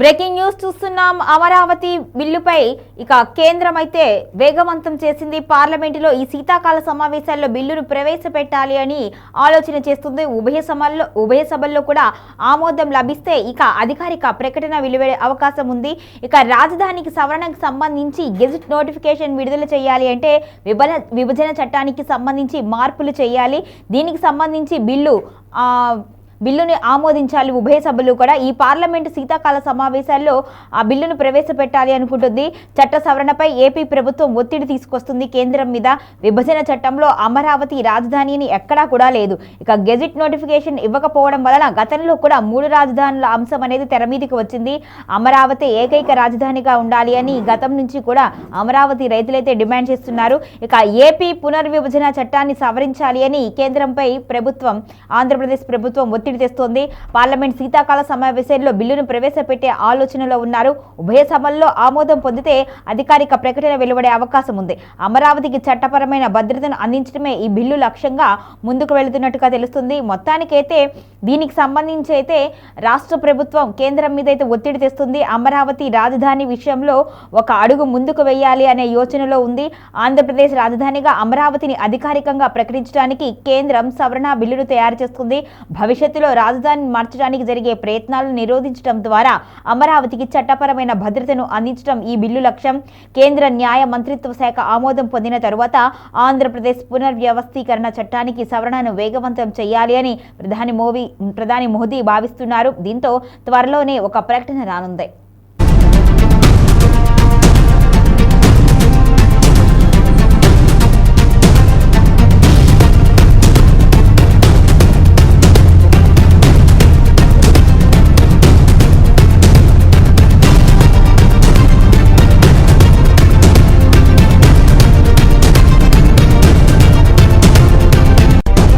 Breaking news చూస్తున్నాం. అమరావతి బిల్లుపై ఇక కేంద్రం అయితే వేగవంతం చేసింది. పార్లమెంటులో ఈ శీతాకాల సమావేశాల్లో బిల్లును ప్రవేశపెట్టాలి అని ఆలోచన చేస్తుంది. ఉభయ సభల్లో ఉభయ సభల్లో కూడా ఆమోదం లభిస్తే ఇక అధికారిక ప్రకటన వెలువడే అవకాశం ఉంది. ఇక రాజధానికి సవరణకు సంబంధించి గెజిట్ నోటిఫికేషన్ విడుదల చేయాలి అంటే విభజన విభజన చట్టానికి సంబంధించి మార్పులు చేయాలి. దీనికి సంబంధించి బిల్లు బిల్లును ఆమోదించాలి. ఉభయ సభలు కూడా ఈ పార్లమెంటు శీతాకాల సమావేశాల్లో ఆ బిల్లును ప్రవేశపెట్టాలి అనుకుంటుంది. చట్ట సవరణపై ఏపీ ప్రభుత్వం ఒత్తిడి తీసుకొస్తుంది. కేంద్రం మీద విభజన చట్టంలో అమరావతి రాజధానిని ఎక్కడా కూడా లేదు. ఇక గెజిట్ నోటిఫికేషన్ ఇవ్వకపోవడం వలన గతంలో కూడా మూడు రాజధానుల అంశం అనేది తెర మీదకి వచ్చింది. అమరావతి ఏకైక రాజధానిగా ఉండాలి అని గతం నుంచి కూడా అమరావతి రైతులైతే డిమాండ్ చేస్తున్నారు. ఇక ఏపీ పునర్విభజన చట్టాన్ని సవరించాలి అని కేంద్రంపై ప్రభుత్వం ఆంధ్రప్రదేశ్ ప్రభుత్వం ఒత్తిడి తెస్తోంది. పార్లమెంట్ శీతాకాల సమావేశంలో బిల్లును ప్రవేశపెట్టే ఆలోచనలో ఉన్నారు. ఉభయ సభల్లో ఆమోదం పొందితే అధికారిక ప్రకటన వెలువడే అవకాశం ఉంది. అమరావతికి చట్టపరమైన భద్రతను అందించడమే ఈ బిల్లు లక్ష్యంగా ముందుకు వెళుతున్నట్టుగా తెలుస్తుంది. మొత్తానికైతే దీనికి సంబంధించి అయితే రాష్ట్ర ప్రభుత్వం కేంద్రం మీద అయితే ఒత్తిడి తెస్తుంది. అమరావతి రాజధాని విషయంలో ఒక అడుగు ముందుకు వేయాలి అనే యోచనలో ఉంది. ఆంధ్రప్రదేశ్ రాజధానిగా అమరావతిని అధికారికంగా ప్రకటించడానికి కేంద్రం సవరణ బిల్లును తయారు చేస్తుంది. భవిష్యత్తులో రాజధానిని మార్చడానికి జరిగే ప్రయత్నాలను నిరోధించడం ద్వారా అమరావతికి చట్టపరమైన భద్రతను అందించడం ఈ బిల్లు లక్ష్యం. కేంద్ర న్యాయ మంత్రిత్వ శాఖ ఆమోదం పొందిన తరువాత ఆంధ్రప్రదేశ్ పునర్వ్యవస్థీకరణ చట్టానికి సవరణను వేగవంతం చేయాలి అని ప్రధాని మోదీ ప్రధాని మోదీ భావిస్తున్నారు. దీంతో త్వరలోనే ఒక ప్రకటన రానుంది.